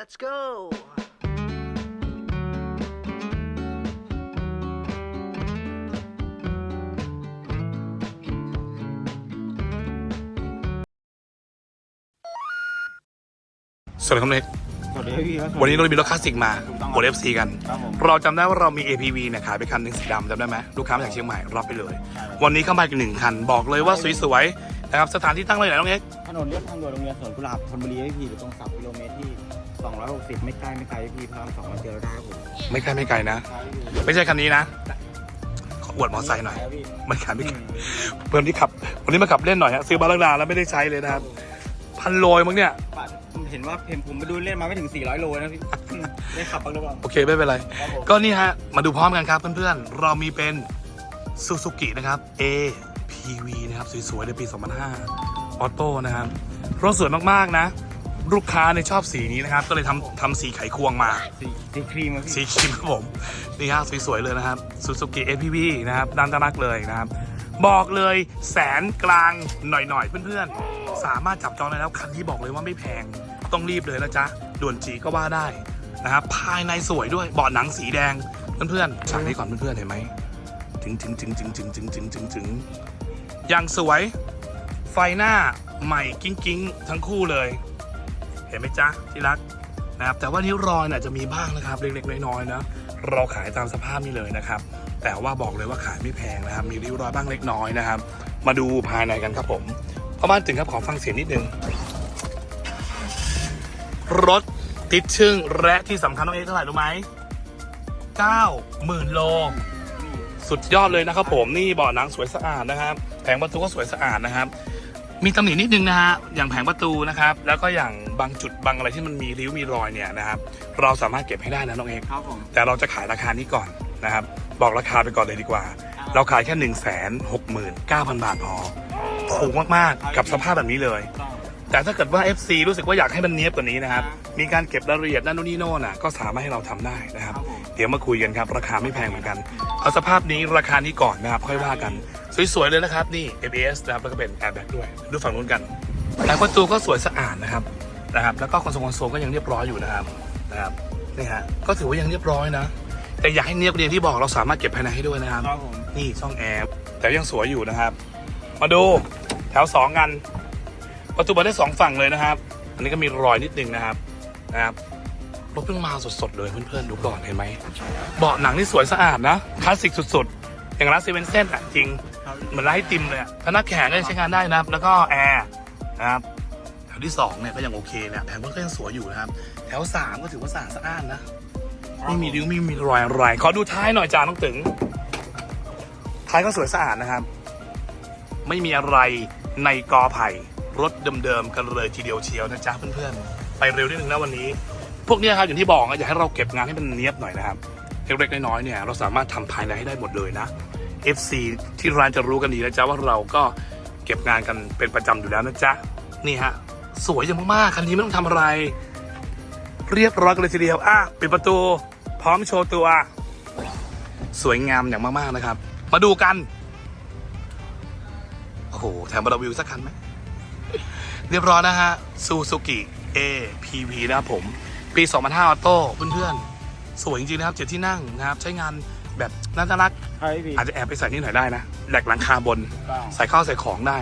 Let's go. สวัสดีครับเน็กสวัสดีครับพี่ครับ วันนี้เรามีรถคลาสสิกมาถูกต้องบน FC กัน ครับผม เราจำได้ว่าเรามี APV เนี่ยขายไปคันหนึ่งสีดำจำได้ไหมลูกค้ามาจากเชียงใหม่รับไปเลยวันนี้เข้ามาอีกหนึ่งคัน บอกเลยว่าสวยๆนะครับสถานที่ตั้งเลยไหนน้องเอ็กถนนเลียบทางด่วนโรงเรียนสวนกุหลาบธนบุรีพี่อยู่ตรงสับกิโลเมตรที่ 260 ไม่ใกล้ไม่ไกลพี่พระรามสองมาเจอได้ครับผมไม่ไกลไม่ไกลนะ ใช่พี่ไม่ใช่คันนี้นะ ขออวดมอเตอร์ไซค์หน่อยใช่พี่มันขายไม่ไกลเพื่อนที่ขับ วันนี้มาขับเล่นหน่อยฮะซื้อมาตั้งนานแล้วไม่ได้ใช้เลยนะครับ พันโลยมั้งเนี่ยเห็นว่าเพมผมไปดูเล่นมาไม่ถึง 400 โลนะพี่ ได้ขับบ้างหรือเปล่าโอเคไม่เป็นไร ครับผมก็นี่ฮะ มาดูพร้อมกันครับเพื่อนๆ เรามีเป็น Suzuki นะครับ APV นะครับ สวยๆในปี 2005ออโต้นะครับ รถสวยมากๆนะ ลูกค้าในยชอบสีนี้นะครับ ก็เลยทำทำสีไขควงมา สีสีครีมอะสีพี่ครีมครับผม นี่ฮะสวยๆเลยนะครับ Suzuki APV นะครับดันตรักเลยนะครับ บอกเลยแสนกลางหน่อยๆ เพื่อนๆ สามารถจับจองได้แล้วคันนี้บอกเลยว่าไม่แพง ต้องรีบเลยนะจ๊ะ ด่วนจีก็ว่าได้นะครับ ภายในสวยด้วยเบาะหนังสีแดง เพื่อนๆฉากนี้ก่อนเพื่อนๆเห็นไหมถึงถึงถึงถึงถึงถึงถึงถึงถึงอย่างสวยไฟหน้าใหม่กิ้งกิ้งๆทั้งคู่เลยเห็นไหมจ๊ะที่รักนะครับแต่ว่านิ้วรอยน่ะจะมีบ้างนะครับเล็กๆน้อยๆนะเราขายตามสภาพนี้เลยนะครับ แต่ว่าบอกเลยว่าขายไม่แพงนะครับ มีริ้วรอยบ้างเล็กน้อยนะครับ มาดูภายในกันครับผมพอมานถึงครับขอฟังเสียงนิดนึงรถติดชึ่งและที่สำคัญน้องเอกเท่าไหร่รู้ไหม9หมื่นโล สุดยอดเลยนะครับผมนี่เบาะหนังสวยสะอาดนะครับแผงประตูก็สวยสะอาดนะครับ มีตำหนินิดนึงนะฮะ อย่างแผงประตูนะครับ แล้วก็อย่างบางจุดบางอะไรที่มันมีริ้วมีรอยเนี่ยนะครับ เราสามารถเก็บให้ได้นะน้องเอกครับผมแต่เราจะขายราคานี้ก่อนนะครับ บอกราคาไปก่อนเลยดีกว่า เราขายแค่1นึ่งแสนหกหมื่นเก้าพันบาทพอถูกมากๆ กับสภาพแบบนี้เลยต้องแต่ถ้าเกิดว่า FC รู้สึกว่าอยากให้มันเนี้ยบกว่านี้นะครับ มีการเก็บรายละเอียดนั่นนู่นนี่โน่นน่ะก็สามารถให้เราทำได้นะคครัรับบผมเดี๋ยวมาคุยกันครับ ราคาไม่แพงเหมือนกัน เอาสภาพนี้ราคานี้ก่อนนะครับ ค่อยว่ากัน สวยๆเลยนะครับนี่ ABS นะครับแล้วก็เป็น airbag ด้วยดูฝั่งนู้นกันหลังประตูก็สวยสะอาดนะครับนะครับแล้วก็คอนโซลคอนโซลก็ยังเรียบร้อยอยู่นะครับนะครับนี่ฮะก็ถือว่ายังเรียบร้อยนะ แต่อยากให้เนียบเรียนที่บอกเราสามารถเก็บภายในให้ด้วยนะครับครับผมนี่ช่องแอร์แต่ยังสวยอยู่นะครับ มาดูแถวสองกัน ประตูเปิดได้สองฝั่งเลยนะครับ อันนี้ก็มีรอยนิดนึงนะครับนะครับรถเพิ่งมาสดๆเลยเพื่อนๆดูก่อนเห็นไหมเบาะหนังนี่สวยสะอาดนะคลาสสิกสุดๆ อย่างร้านเซเว่นเซนอะจริงครับ เหมือนร้านไอติมเลยอะพนักแข็งก็ยังใช้งานได้นะครับ แล้วก็แอร์นะครับ แถวที่สองเนี่ยก็ยังโอเคเนี่ยแผงก็ยังสวยอยู่นะครับ แถวสามก็ถือว่าสะอาดสะอ้านนะ ไม่มีริ้วไม่มีรอยอะไรขอดูท้ายหน่อยจ้าน้องตึง ท้ายก็สวยสะอาดนะครับ ไม่มีอะไรในกอไผ่รถเดิมๆกันเลยทีเดียวเชียวนะจ๊ะเพื่อนๆ ไปเร็วนิดนึงนะวันนี้ พวกเนี้ยครับอย่างที่บอกอะอยากให้เราเก็บงานให้มันเนียบหน่อยนะครับเล็กๆน้อยๆเนี่ยเราสามารถทำภายในให้ได้หมดเลยนะ FC ที่ร้านจะรู้กันดีนะจ๊ะว่าเราก็เก็บงานกันเป็นประจำอยู่แล้วนะจ๊ะนี่ฮะสวยจังมากๆคันนี้ไม่ต้องทำอะไร เรียบร้อยกันเลยทีเดียวอะปิดประตู พร้อมโชว์ตัว สวยงามอย่างมากๆนะครับ มาดูกันโอ้โหแถมเราวิวสักคันไหมเรียบร้อยนะฮะซูซูกิ APV นะครับผม ปี 2005ออโต้เพื่อนๆ สวยจริงๆนะครับเจ็ดที่นั่งนะครับ ใช้งานแบบน่ารัก ใช่พี่อาจจะแอบไปใส่นี่หน่อยได้นะแหลกหลังคาบนต้องใส่ข้าวใส่ของได้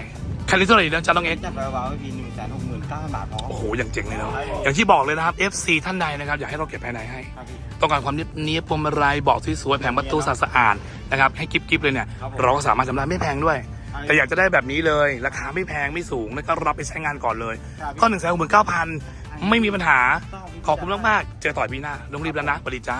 คันนี้เท่าไหร่นะจ๊ะน้องเอ็กซ์จับไปวางไว้พี่หนึ่งแสนหกหมื่นเก้าพันบาทพอโอ้โหอย่างเจ๋งเลยเนาะอย่างที่บอกเลยนะครับ FC ท่านใดนะครับอยากให้เราเก็บภายในให้ ครับพี่ ต้องการความเนียบเนียบพวงมาลัยเบาะสวยๆแผงประตูสะอาดๆนะครับให้กิ๊บๆเลยเนี่ยครับผม เราก็สามารถทำได้ไม่แพงด้วยใช่แต่อยากจะได้แบบนี้เลยราคาไม่แพงไม่สูงแล้วก็รับไปใช้งานก่อนเลยครับก็หนึ่งแสนหกหมื่นเก้าพันไม่มีปัญหา ต้องพี่ ขอบคุณมากๆ เจอต่อยปีหน้าลงรีบแล้วนะบริจ้า